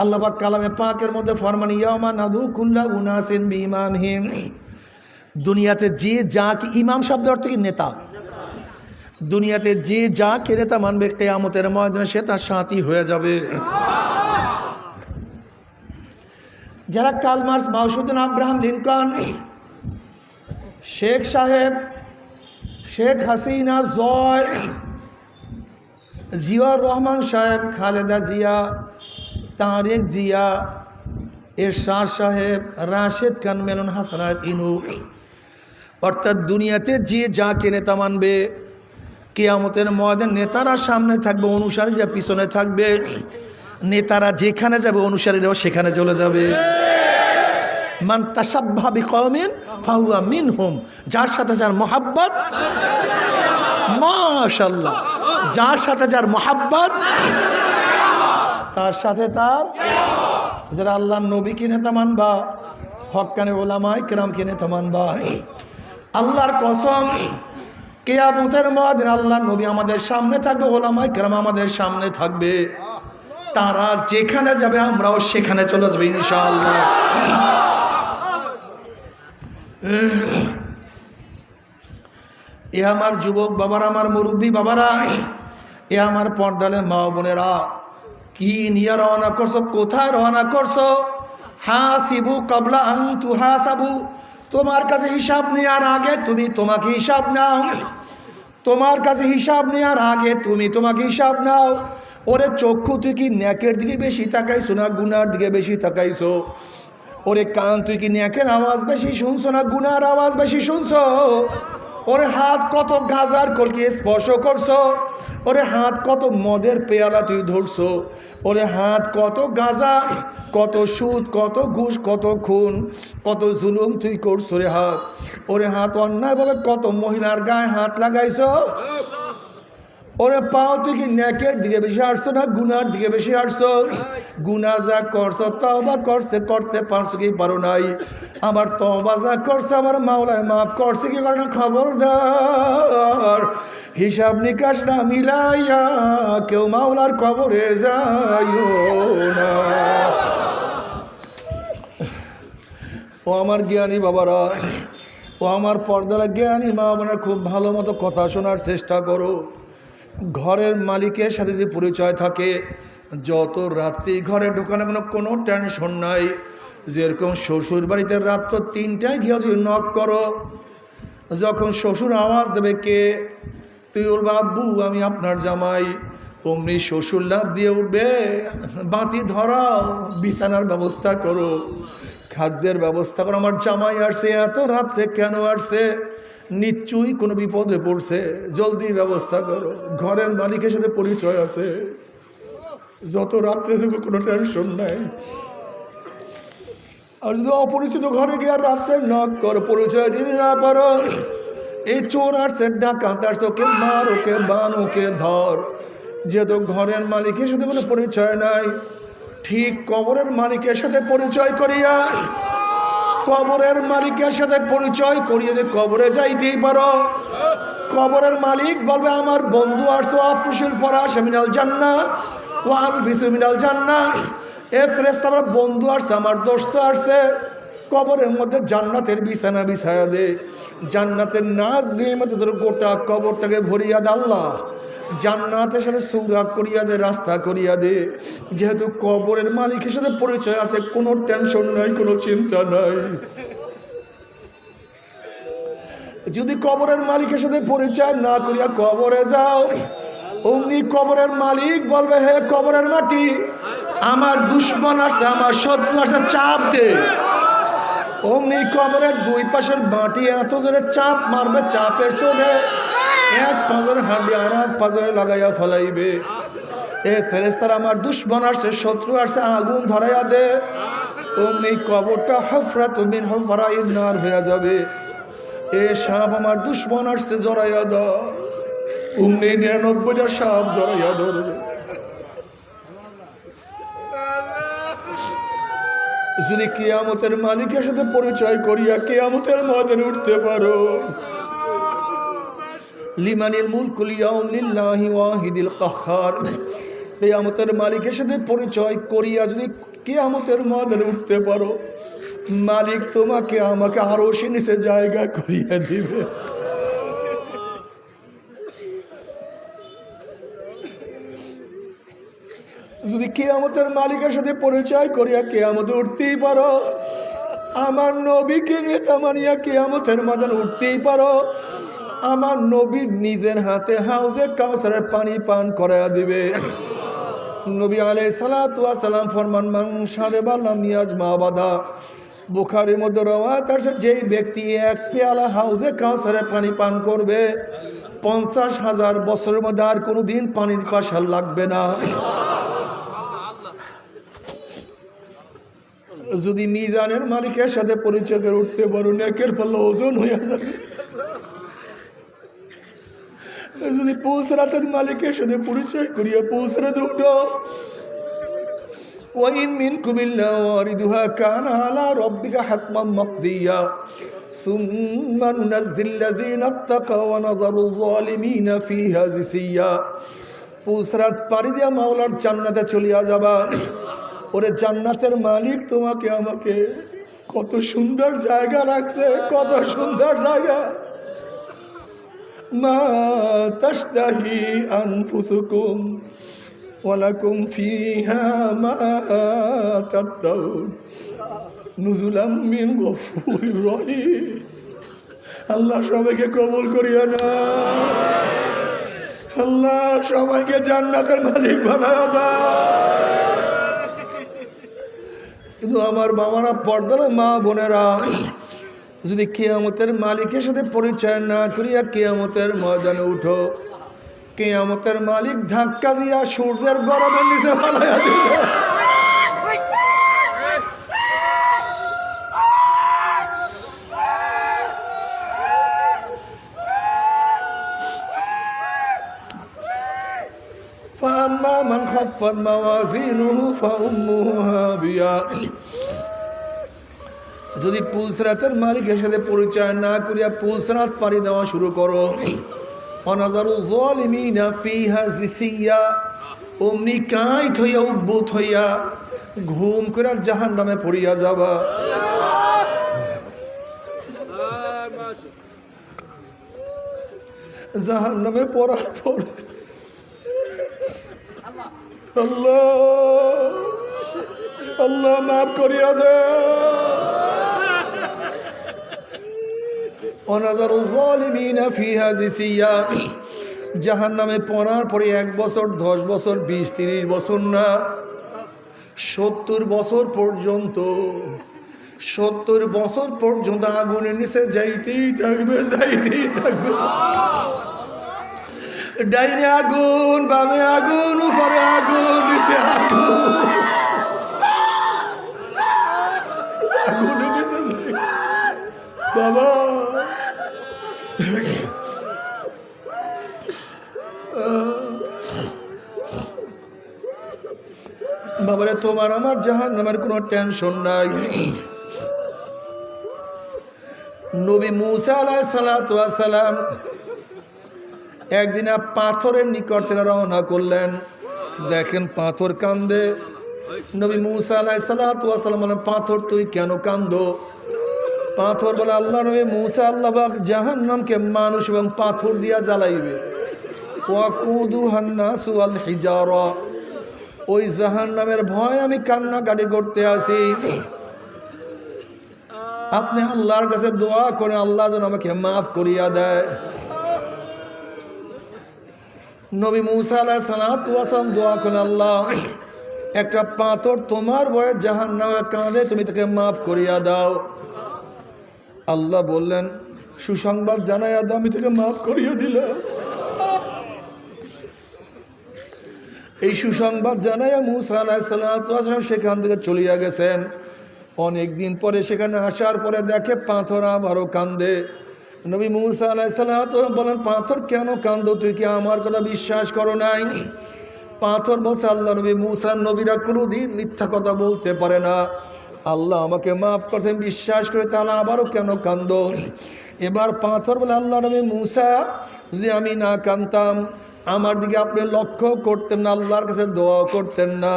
আল্লাহ পাক কালামে পাকের মধ্যে ফরমান ইয়ামা নাদু কুল্লা উনাসিন বিমানহীন দুনিয়াতে যে যা কি ইমাম শব্দ অর্থ কি নেতা? দুনিয়াতে যে যা কে নেতা মানবে কেয়ামতের ময়দানে সে তার সাথী হয়ে যাবে। যারা কালমার্স মাউসুদ্দিন আব্রাহাম লিঙ্কন শেখ সাহেব, শেখ হাসিনা, জয়, জিয়াউর রহমান সাহেব, খালেদা জিয়া তারেক জিয়া এরশাদ সাহেব রাশেদ খান মেলন হাসান ইনু। অর্থাৎ দুনিয়াতে যে যাকে নেতা মানবে। কেয়ামতের ময়দান নেতারা সামনে থাকবে, অনুসারীরা পিছনে থাকবে। নেতারা যেখানে যাবে, অনুসারীরাও সেখানে চলে যাবে। মান তাসাব্বাবি কওমিন ফাহুয়া মিন হোম যার সাথে যার মোহাব্বত মাশাল্লাহ যার সাথে যার মোহাব্বত তার সাথে তার যারা আল্লাহ নবীকে নেতা মানবা, হকানে ওলামায় কেরামকে নেতা মানবা। আল্লাহর কসম, কেয়ামতের মদিন আল্লাহ নবী আমাদের সামনে থাকবে ওলামায় কেরাম আমাদের সামনে থাকবে। তারা যেখানে যাবে, আমরাও সেখানে চলে যাবে, ইনশাআল্লাহ। এ আমার যুবক বাবারা, আমার মুরব্বী বাবারা, এ আমার পর্দালে মা বোনেরা কি নিয়ে রওনা করছ? কোথায় রওনা করছ? হাসিবু কাবলা আং তু হাসাবু। তোমার কাছে হিসাব নেওয়ার আগে তুমি তোমাকে হিসাব নাও। তোমার কাছে হিসাব নেওয়ার আগে তুমি তোমাকে হিসাব নাও। ওরে চক্ষু তুই কি ন্যাকের দিকে বেশি তাকাইছো না গুনার দিকে বেশি তাকাইছো? ওরে কান তুই কি ন্যাকের আওয়াজ বেশি শুনছো না গুনার আওয়াজ বেশি শুনছো? ওরে হাত কত গাজার কলকে স্পর্শ করছ? ওরে হাত কত মদের পেয়ালা তুই ধরছো? ওরে হাত কত গাজা কত সুদ, কত ঘুষ, কত খুন, কত জুলুম তুই করছ রে হাত? ওরে হাত অন্যায়ভাবে কত মহিলার গায়ে হাত লাগাইছো? ওরে পাও তুই কি ন্যাকের দিকে বেশি আসছো না গুনার দিকে বেশি আসছো গুনা যা করছ তবা করছে, করতে পারছ কি পারো নাই? আমার তবা যা করছে, আমার মাওলায় মাফ করছে কি করে না খবরদার? হিসাব নিকাশ না মিলাইয়া কেউ মাওলার কবরে যাইও না। ও আমার জ্ঞানী বাবারা, ও আমার পর্দারা জ্ঞানী মা বোনের, খুব ভালো মতো কথা শোনার চেষ্টা করো। ঘরের মালিকের সাথে যদি পরিচয় থাকে, যত রাত্রি ঘরে ঢোকানো কোনো কোনো টেনশন নাই। যেরকম শ্বশুর বাড়িতে রাত্র তিনটায় গিয়ে যদি নক করো। যখন শ্বশুর আওয়াজ দেবে কে? তুই ওর বাব্বু আমি আপনার জামাই। অমনি শ্বশুর লাভ দিয়ে উঠবে, বাতি ধরাও, বিছানার ব্যবস্থা করো। খাদ্যের ব্যবস্থা করো, আমার জামাই আসছে, এত রাত্রে কেন আসছে? নিশ্চয়ই কোনো বিপদে পড়ছে। জলদি ব্যবস্থা করো। ঘরের মালিকের সাথে পরিচয় আছে। যত রাত্রে থেকে কোনো টেনশন নাই। আর যদি অপরিচিত ঘরে গিয়ে আর রাত্রে নক করো, পরিচয় দিতে না পারো, এই চোর আসছে ডাকাত আসছে ওকে মার, ওকে বান, ওকে ধর। যেহেতু ঘরের মালিকের সাথে কোনো পরিচয় নাই, ঠিক কবরের মালিকের সাথে পরিচয় করিয়া কবরের মালিকের সাথে পরিচয় করিয়ে যে কবরে যাইতেই পারো। কবরের মালিক বলবে, আমার বন্ধু আসছো আফুসিল ফরাস মিনাল জান্না ওয়াল বিসু মিনাল জান্না এ ফেরেস্তা আমার বন্ধু আসছে, আমার দোস্ত আসছে। কবরের মধ্যে জান্নাতের বিছানা বিছায়া দে। জান্নাতের নাচ দিয়ে মতো তোর গোটা কবরটাকে ভরিয়া দে আল্লাহ। জান্নাতের সাথে সৌরাগ করিয়া দে, রাস্তা করিয়া দে। যেহেতু কবরের মালিকের সাথে পরিচয় আছে, কোনো টেনশন নাই, কোনো চিন্তা নাই। যদি কবরের মালিকের সাথে পরিচয় না করিয়া কবরে যাও, অমনি কবরের মালিক বলবে, হে কবরের মাটি, আমার দুশ্মন আছে আমার শত্রু আছে চাপ দে। অমনি কবরের দুই পাশের মাটি এত জোরে চাপ মারবে, চাপের চোখে এক পাঁজরে হাঁড়ি আর এক পাঁজরে লাগাইয়া ফলাইবে। এ ফেরেস্তার আমার দুশ্মন আসছে, শত্রু আসছে, আগুন ধরাইয়া দে। অমনি কবরটা হফরা তুমিন হফরা ইন্নার হয়ে যাবে। এ সাপ আমার দুশ্মন আসছে, জড়াইয়া দ অমনি নিরানব্বইটা সাপ জড়াইয়া ধরবে। যদি কেয়ামতের মালিকের সাথে পরিচয় করিয়া কেয়ামতের ময়দানে উঠতে পারো লিমানিল মুলকুল ইয়াউম লিল্লাহি ওয়াহিদিল কাহ্হার কেয়ামতের মালিকের সাথে পরিচয় করিয়া যদি কেয়ামতের ময়দানে উঠতে পারো, মালিক তোমাকে আমাকে আরও সে নিচে জায়গা করিয়া দিবে। যদি কেয়ামতের মালিকের সাথে পরিচয় করিয়া কেয়ামতে উঠতেই পারো, আমার নবীকে নেতা মানিয়া কেয়ামতের ময়দানে উঠতেই পারো আমার নবীর নিজের হাতে হাউজে কাউসারের পানি পান করাইয়া দিবে। নবী আলাই সালাম ফরমান মান সারে বাল্লাম নিয়াজ মা বাধা বুখারির মধ্যে রওয়া তার যেই ব্যক্তি এক পেয়ালা হাউজে কাউসারে পানি পান করবে, পঞ্চাশ হাজার বছরের মধ্যে আর কোনো দিন পানির পাশা লাগবে না। যদি মিজানের মালিকের সাথে পরিচয় উঠতে পারো, নেকের পাল্লা ওজন হয়ে যাবে। যদি পৌঁছরাতের মালিকের সাথে পরিচয় করিয়া পৌঁছরাতে উঠো ওয়াইন মিন কুমিল্লা ওয়ারিদুহা কান আলা রব্বিকা হাতমাম মাকদিয়া ثم ننزل الذين اتقوا ونذر الظالمين فيها جثيا পুসরাত পাড়ি দিয়া মাওলার জান্নাতে চলিয়া যাবা ওরে জান্নাতের মালিক তোমাকে আমাকে কত সুন্দর জায়গা রাখছে কত সুন্দর জায়গা তাশতাহি আনফুসুকুম ওয়ালাকুম ফিহা মা তাদাউন নুজুলাম মিন গফুরির রহিম। আল্লাহ সবাইকে কবুল করিয়া না। আল্লাহ সবাইকে জান্নাতের মালিক বানায় কিন্তু আমার বাবারা পর্দার মা বোনেরা যদি কেয়ামতের মালিকের সাথে পরিচয় না করিয়া কেয়ামতের ময়দানে উঠো কেয়ামতের মালিক ধাক্কা দিয়া সূর্যের গরমের নিচে ফালাইয়া দিবে فأما من خفت موازينه فأمه هاوية যদি পুলসরাতের মালিকের সাথে পরিচয় না করিয়া পুলসরাত পাড়ি দেওয়া শুরু করো। অনাজারু জলিমিনা ফিহা জিসিয়া। অমনি কাইত হইয়া, উদ্ভূত হইয়া ঘুম করে জাহান নামে পড়িয়া যাবা। জাহান নামে পড়ার পরে আল্লাহ আল্লাহ মাফ করিয়া দে অনাজার জালিমিনা ফিহা জিসিয়া জাহান নামে পড়ার পরে এক বছর, দশ বছর, বিশ, তিরিশ বছর না, সত্তর বছর পর্যন্ত, সত্তর বছর পর্যন্ত আগুনের নিচে যাইতেই থাকবে যাইতেই থাকবে। ডাইনে আগুন, বামে আগুন, উপরে আগুন, নিচে আগুন। বাবা! বাবারে, তোমার আমার জাহান নামের কোনো টেনশন নাই। নবী মুসা আলাহ সালাম একদিন পাথরের নিকট থেকে রওনা করলেন। দেখেন পাথর কান্দে। নবী মুসা আলাহ সালাম পাথর, তুই কেন কান্দো? পাথর বলে আল্লাহ নবী মুসা আল্লাহ জাহান নামকে মানুষ এবং পাথর দিয়া জ্বালাইবে। ওই জাহান নামের ভয় আমি কান্নাকাটি করতে আসি। আপনি আল্লাহর কাছে দোয়া করে আল্লাহ যেন আমাকে মাফ করিয়া দেয়। নবী মুসা আলাহ সালাম দোয়া করে আল্লাহ, একটা পাথর তোমার বয়ে জাহান নামে কাঁদে, তুমি তাকে মাফ করিয়া দাও। আল্লাহ বললেন, সুসংবাদ জানাইয়া দাও আমি তাকে মাফ করিয়া দিলাম এই সুসংবাদ জানাইয়া মুসা আলাহিসাল্লাম সেখান থেকে চলিয়া গেছেন। অনেক দিন পরে সেখানে আসার পরে দেখে পাথর আবারও কান্দে। নবী মুসা বলেন, পাথর কেন কান্দ? তুই কি আমার কথা বিশ্বাস করো নাই? পাথর বলছে, আল্লাহ নবী মুসার নবীরা কোনোদিন মিথ্যা কথা বলতে পারে না। আল্লাহ আমাকে মাফ করছেন, বিশ্বাস করে তাহলে আবারও কেন কান্দ? এবার পাথর বলে আল্লাহ নবী মূসা, যদি আমি না কান্দতাম আমার দিকে আপনি লক্ষ্য করতেন না, আল্লাহর কাছে দোয়া করতেন না।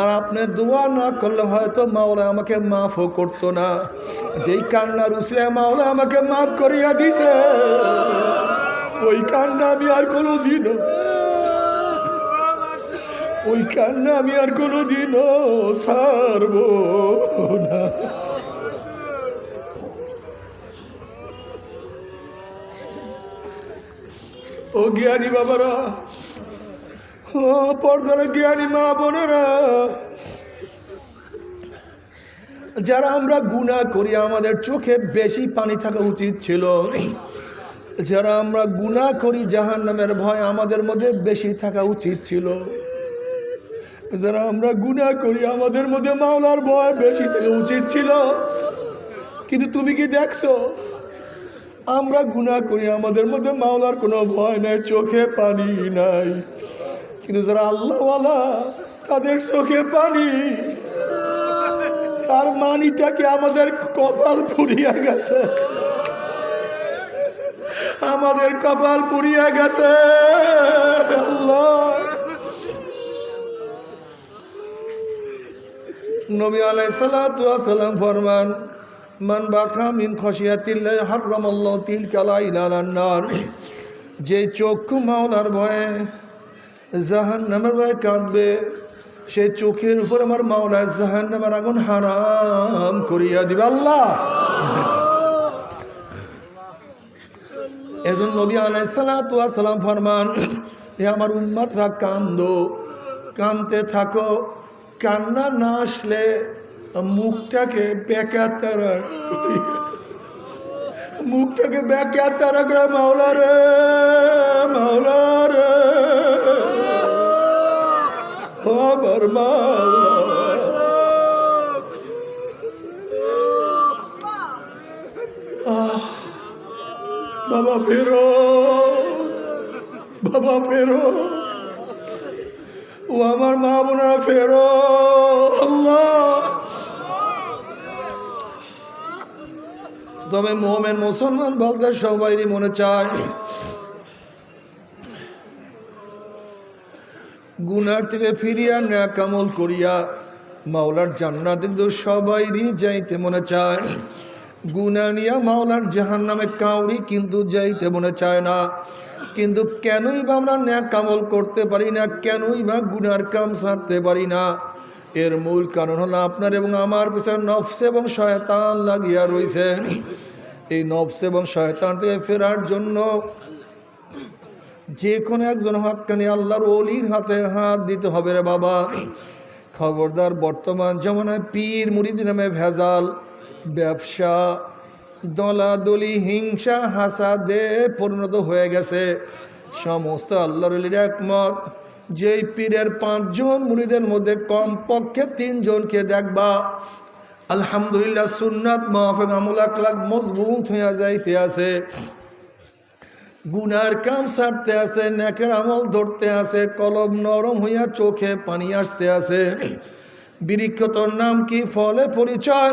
আর আপনি দোয়া না করলে হয়তো মাওলা আমাকে মাফও করতো না। যেই কান্নার উসলে মাওলা আমাকে মাফ করিয়া দিছে, ওই কান্না আমি আর কোনো দিনও ওই কান্না আমি আর কোনো দিনও সারব না। ও জ্ঞানী বাবারা, ও পর্দার জ্ঞানী মা বোনেরা, যারা আমরা গুণা করি, আমাদের চোখে বেশি পানি থাকা উচিত ছিল। যারা আমরা গুণা করি জাহান নামের ভয় আমাদের মধ্যে বেশি থাকা উচিত ছিল। যারা আমরা গুণা করি, আমাদের মধ্যে মাওলার ভয় বেশি থাকা উচিত ছিল। কিন্তু তুমি কি দেখছ? আমরা গুণা করি, আমাদের মধ্যে মাওলার কোনো ভয় নাই, চোখে পানি নাই। কিন্তু যারা আল্লাহওয়ালা, তাদের চোখে পানি। তার মানিটাকে আমাদের কপাল পুড়িয়া গেছে? আমাদের কপাল পুড়িয়া গেছে। আল্লাহ। নবী আলাইসালাম ফরমান, মান বাকা মিন খসিয়াতিল্লাহ হারামাল্লাহ তিল কালা ইলানার যে চক্ষু মাওলার ভয়ে জাহান নামের ভয়ে কাঁদবে, সে চোখের উপর আমার মাওলা জাহান নামের আগুন হারাম করিয়া দিবে। আল্লাহ! এজন নবী আলাইসালাম ফরমান এ আমার উম্মাতরা, কান্দো কানতে থাকো। কান্না না আসলে মুখটাকে বেকা তারা মুখটাকে বেকা তারা করে, মাওলা রে মাওলা রে। আমার বাবা ফেরো বাবা ফেরো। ও আমার মা বোনেরা ফেরো। তবে মোমেন মুসলমান বলতে সবাইরই মনে চায়। গুনার থেকে ফিরিয়া ন্যাক আমল করিয়া মাওলার জান্নাত সবাইরই যাইতে মনে চায়। গুনা নিয়া মাওলার জাহান নামে কাউরি কিন্তু যাইতে মনে চায় না। কিন্তু কেনই বা আমরা ন্যাক আমল করতে পারি না, কেনই বা গুনার কাম সারতে পারি না। এর মূল কারণ হলো আপনার এবং আমার পিছনে নফস এবং শয়তান লাগিয়া রয়েছে এই নফস এবং শয়তান থেকে ফেরার জন্য যে কোনো একজন হাতখানি আল্লাহর অলির হাতে হাত দিতে হবে রে বাবা। খবরদার বর্তমান জমানায় পীর মুরিদি নামে ভেজাল। ব্যবসা, দলাদলি, হিংসা, হাসাদে পরিণত হয়ে গেছে। সমস্ত আল্লাহর একমত, যেই পীরের পাঁচজন মুড়িদের মধ্যে কমপক্ষে তিনজনকে দেখবা। আলহামদুলিল্লাহ সুন্নাত মাহফেক আমুল মজবুত হইয়া যাইতে আছে। গুনার কাম সারতে আছে, নেকের আমল ধরতে আছে, কলম নরম হইয়া চোখে পানি আসতে আছে। বৃক্ষ তোর নাম কি? ফলে পরিচয়।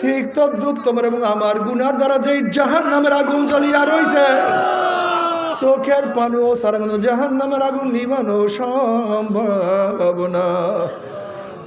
ঠিক তদ্রুপ তোমার এবং আমার গুনার দ্বারা যেই জাহান নামের আগুন জ্বলিয়া রয়েছে চোখের পানো সারানো জাহান নামের আগুন নিবানো সম্ভব না।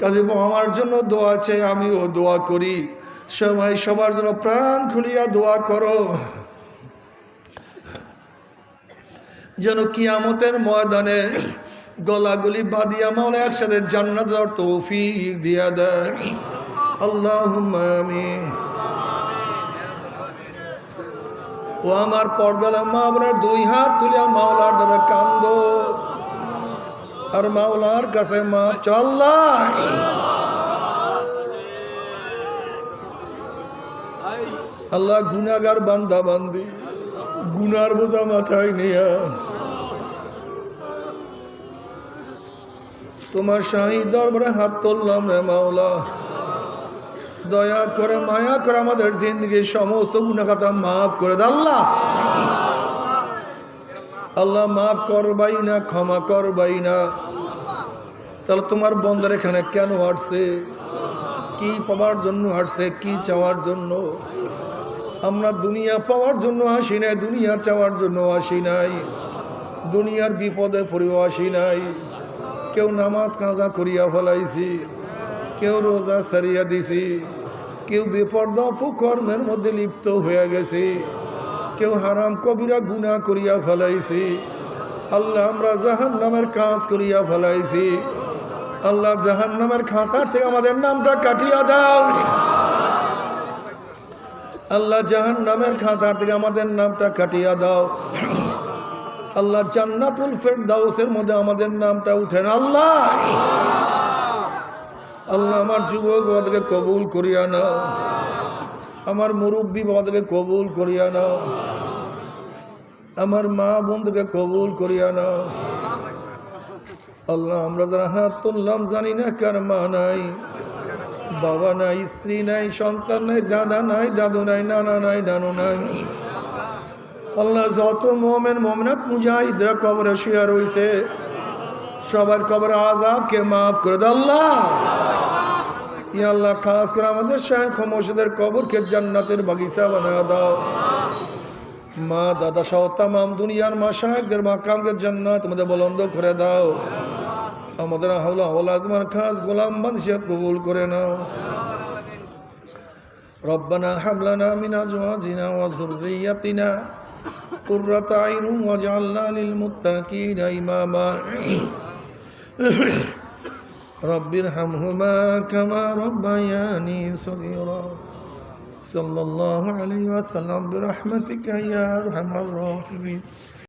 কাজে আমার জন্য দোয়া চাই, আমিও দোয়া করি। সবাই সবার জন্য প্রাণ খুলিয়া দোয়া করো। যেন কিয়ামতের ময়দানে গলাগুলি বাদিয়া মাওলা একসাথে জান্নাত যাওয়ার তৌফিক দিয়া দেয়। আল্লাহ ও আমার পর্দালা মা আপনার দুই হাত তুলিয়া মাওলার দ্বারা কান্দ। আর মাওলার কাছে মা চল্লা আল্লাহ। গুনাগার বান্দা বান্দি গুনার বোঝা মাথায় নিয়া। তোমার শাহী দরবারে হাত তুললাম রে মাওলা। দয়া করে, মায়া করে আমাদের জিন্দগির সমস্ত গুণাখাতা মাফ করে দে আল্লাহ মাফ করবাই না, ক্ষমা করবাই না। তাহলে তোমার বন্ধের এখানে কেন হাঁটছে? কি পাওয়ার জন্য হাঁটছে? কি চাওয়ার জন্য? আমরা দুনিয়া পাওয়ার জন্য আসি নাই, দুনিয়া চাওয়ার জন্য আসি নাই। দুনিয়ার বিপদে পড়েও আসি নাই। কেউ নামাজ কাজা করিয়া ফেলাইছি। কেউ রোজা সারিয়া দিছি, কেউ বিপদ অপকর্মের মধ্যে লিপ্ত হয়ে গেছে, কেউ হারাম কবিরা গুণা করিয়া ফেলাইছি, আল্লাহ আমরা জাহান নামের কাজ করিয়া ফেলাইছি, আল্লাহ জাহান নামের খাতা থেকে আমাদের নামটা কাটিয়া দাও। আল্লাহ জাহান নামের খাতা থেকে আমাদের নামটা কাটিয়া দাও। আল্লাহ জান্নাতুল ফেরদাউসের মধ্যে আমাদের নামটা উঠেন আল্লাহ। আল্লাহ, আমার যুবক বাবাদেরকে কবুল করিয়া নাও। আমার মুরব্বী বাবাদেরকে কবুল করিয়া নাও। আমার মা বন্ধুকে কবুল করিয়া নাও। আল্লাহ, আমরা যারা হাত তুললাম জানি না কার মা নাই। বাবা নাই, স্ত্রী নাই, সন্তান নাই, দাদা নাই, দাদু নাই, নানা নাই, নানু নাই। আল্লাহ, যত মোমেন মোমনাত মুজাহিদরা কবরে শুয়া রয়েছে সবার কবর আজাবকে মাফ করে দাও। আল্লাহ ইয়া আল্লাহ খাস করে আমাদের শাহ মসজিদের কবরকে জান্নাতের বাগিচা বানা দাও মা দাদা সহ তামাম দুনিয়ার মা শাহেকদের মাকামকে জান্নাত আমাদের বলন্দ করে দাও আমাদের হাওলা হাওলা তোমার খাস গোলাম বাদশাহ কবুল করে নাও ربنا هب لنا من ازواجنا وذريتنا قرة عين واجعلنا للمتقين اماما رب ارحمهما كما ربياني صغيرا. صلى الله عليه وسلم برحمتك يا أرحم الراحمين.